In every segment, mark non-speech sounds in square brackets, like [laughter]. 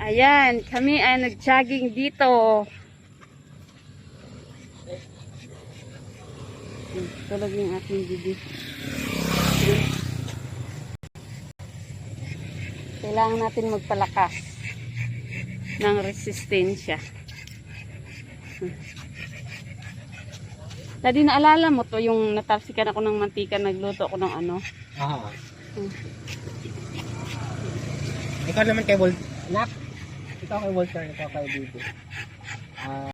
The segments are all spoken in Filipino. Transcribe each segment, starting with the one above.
Ayan, kami ay nag-jogging dito. Tulog yung aking bibi. Kailangan natin magpalakas ng resistensya. Daddy, naalala mo to yung natalsikan ako ng mantika, nagluto ako ng ano? Oo. Hmm. Ikaw naman kay Walt. Nak. Ikaw kay Walter, ikaw kay. Ah,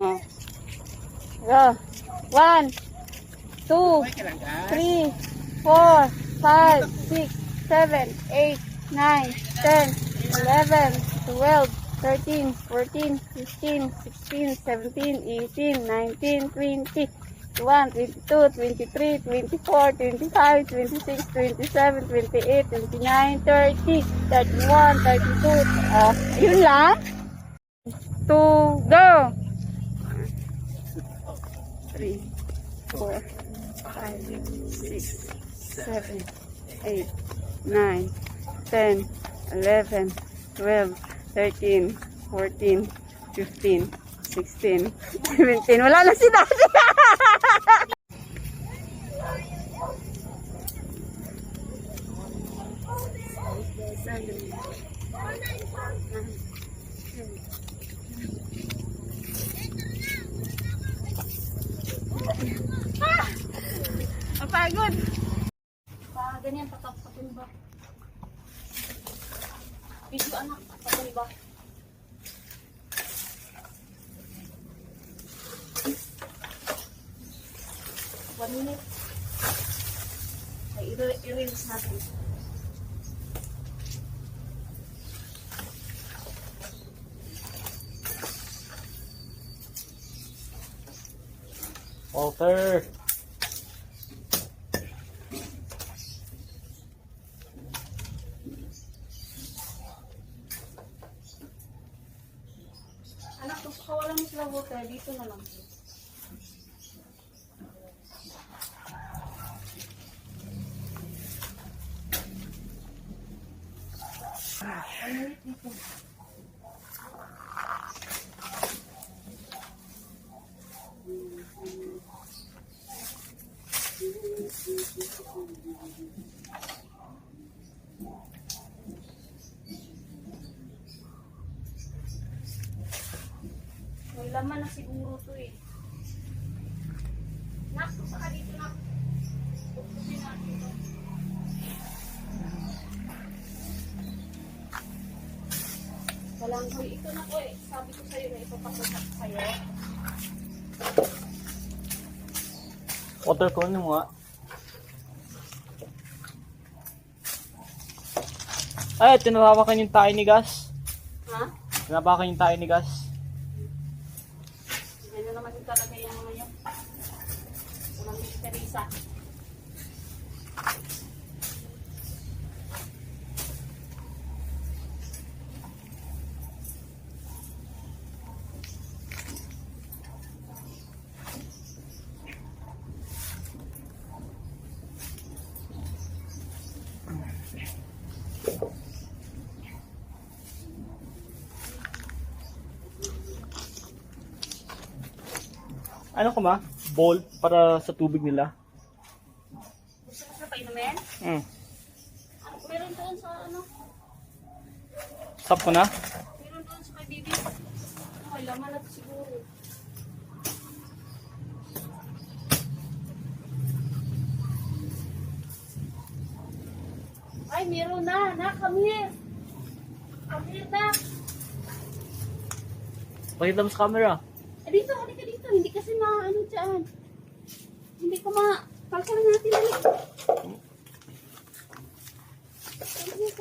Oh. Go. One, two, three, four, five, six, seven, eight, nine, ten, eleven, twelve, thirteen, fourteen, fifteen, sixteen, seventeen, eighteen, nineteen, twenty. 21, 22, 23, 24, 25, 26, 27, 28, 29, 30, 31, 32. Oh, yun lang. Two, go! three, four, five, six, seven, eight, nine, ten, eleven, twelve, thirteen, fourteen, fifteen, sixteen, seventeen. Wala na si Daddy ah! Apagod! Pa, ganyan, patapatulba. Video anak, patulba. 1 minute. Ay, i-rinse natin. Walter! Anak, gusto ko walang flavor dito na lang. Dito. May laman na siguro to eh. Balanghoy, ito na ko eh. Sabi ko sa'yo na ipapasasak sa'yo. Walter, kunin mo nga. Ay, tinabakan yung tayo ni Gas. Ha? Tinabakan yung tayo ni Gas. Ano naman yung talaga yung mga yun? Walang Miss Ano ka ma? Bowl para sa tubig nila. Gusto mo sa painumin? Ano, meron doon sa ano? Stop ko na. Meron doon sa kay Bibi. Ay, laman na to siguro. Ay, meron na. Na, come here. Come here na. Pakita mo sa camera. Eh, dito, halika dito. Hindi kasi maano dyan. Hindi ko ma... Palsa na natin ulit. Here.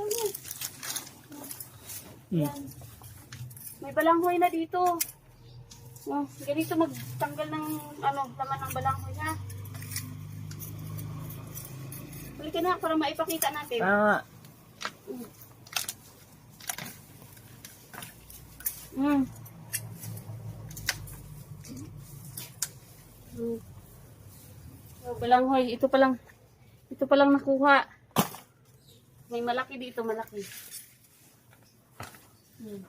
Hmm. Yan. May balanghoy na dito. Oh, ganito magtanggal ng ano, laman ng balanghoy ha. Halika na para maipakita natin. Ah, Mm. Mm. Oh, balanghoy, ito pa lang. Ito palang nakuha. May malaki dito, malaki. Hmm.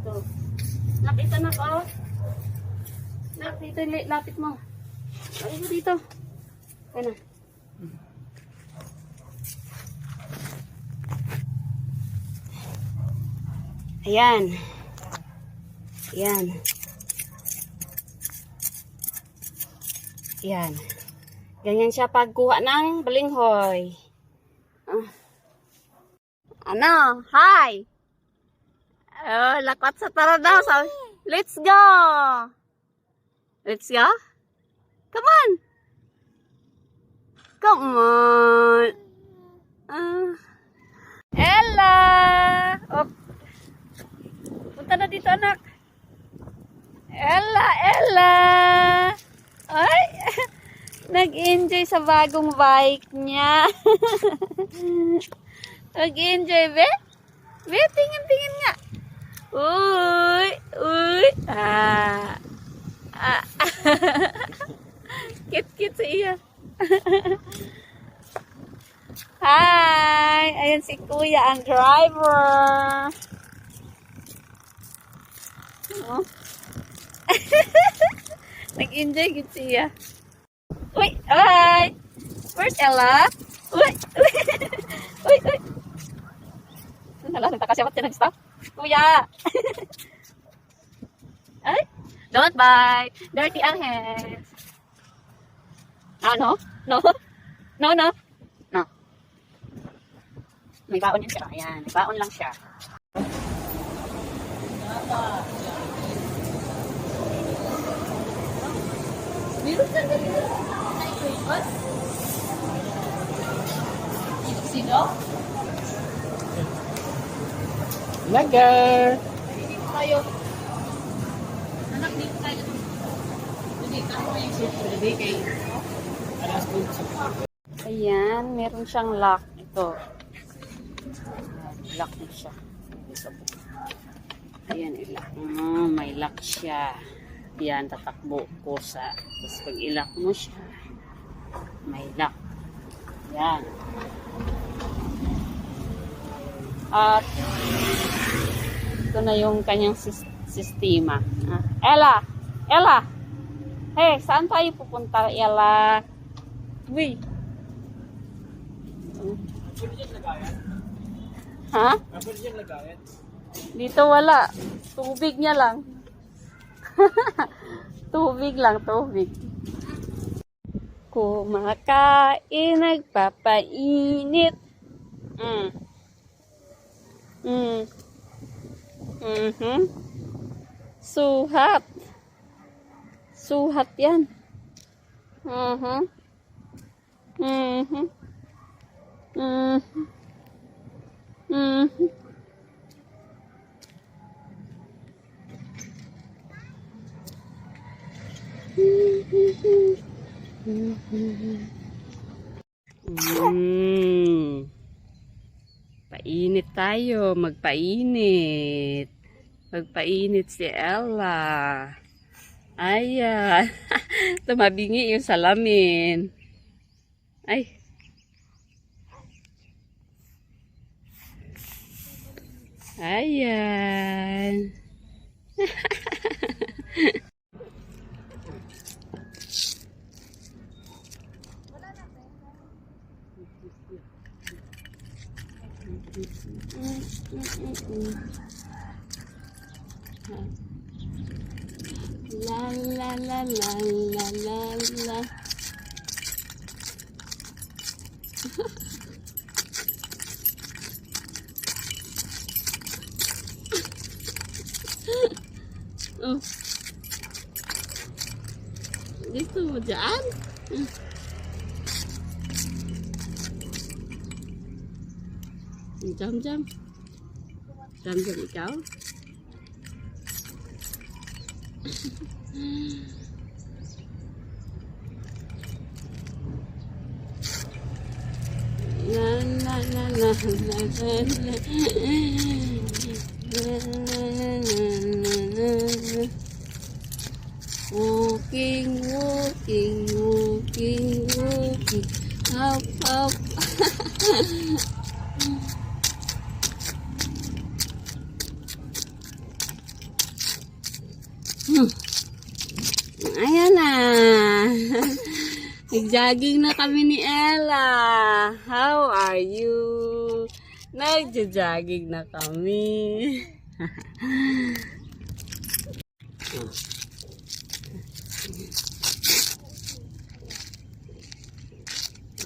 Ito. Ko. Nak, dito, lapit mo. Ay, dito. Ano? Ayan. Ayan. Ayan. Ganyan siya pagkuha ng balinghoy. Ah. Ano? Hi! Oh, lakwat sa tara daw. Sabi, Let's go! Let's go? Come on! Come on! Ah. Ella! Oh. Punta na dito, anak. Ella! Ella! Ay! [laughs] Nag-enjoy sa bagong bike niya. [laughs] Nag-enjoy, be? Be, tingin-tingin nga. Uy! Uy! Ah! Ah! Kit-kit sa iya. Hi! Ayan si Kuya, ang driver. Oh. Nag-enjoy gid siya. Uy! Ay! Where's Ella? Uy! Uy! Uy! Uy! Nala, nagtakasyamat siya nag-stop. Kuya! [laughs] Ay! Don't bite! Dirty ang hands. Ah, no? No? No, no? No. May baon yan siya. Ayan, may baon lang siya. Meron sa ganito. Nai-Christmas? Sino? Dito tayo. Anak, dito tayo. Dito tayo yung kay Ayan, meron siyang lock. Ito. Ayan, Lock na siya. Ayan, ilock. Oh, may lock siya. Yan, tatakbo kusa. Tapos pag ilock mo siya, may lock. Yan. At ito na yung kanyang sis- sistema. Ah, Ella! Ella! Hey, saan tayo pupunta, Ella? Uy! Ha? Dito wala. Tubig niya lang. [laughs] tubig lang, tubig. Kumakain, nagpapainit. Mm. Mm. Mhm. Suhat. Suhat yan. Mhm. Mhm. Mhm. Mhm. Mm. Painit tayo, magpainit. Magpainit si Ella. Ayan. [laughs] Tumabingi yung salamin. Ay. Ayan. [laughs] la la la la la la la ừ. This is what you chấm chấm Trần cho chị cháu Walking, walking, walking, walking, up, up. [laughs] Ayan na. [laughs] Nag-jogging na kami ni Ella. How are you? Nag-jogging na kami. [laughs]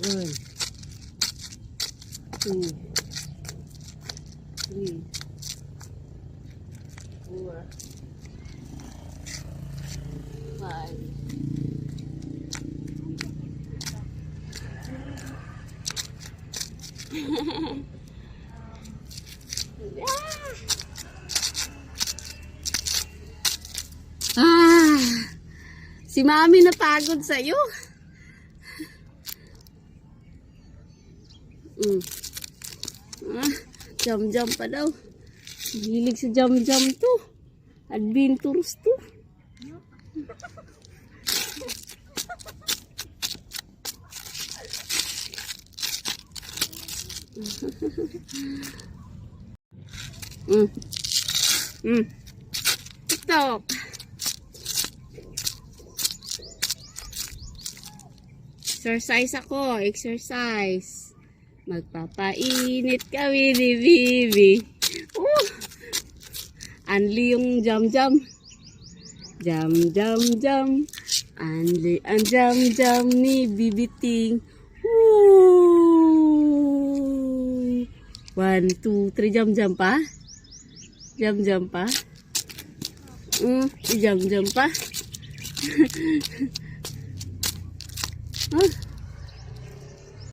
One, two, three, four, five. Ah, si Mami napagod sa'yo. Mm. Ah, jam-jam pa daw. Hilig sa jam-jam to. Adventures to. Mm. Mm. TikTok. Exercise ako, exercise. Magpapainit kami ni Bibi. Uh! Anli yung jam-jam. Jam-jam-jam. Anli ang jam-jam ni Bibi Ting. Woo! One, two, three, jam-jam pa. Jam-jam pa. Mm, jam-jam pa. [laughs] Mm.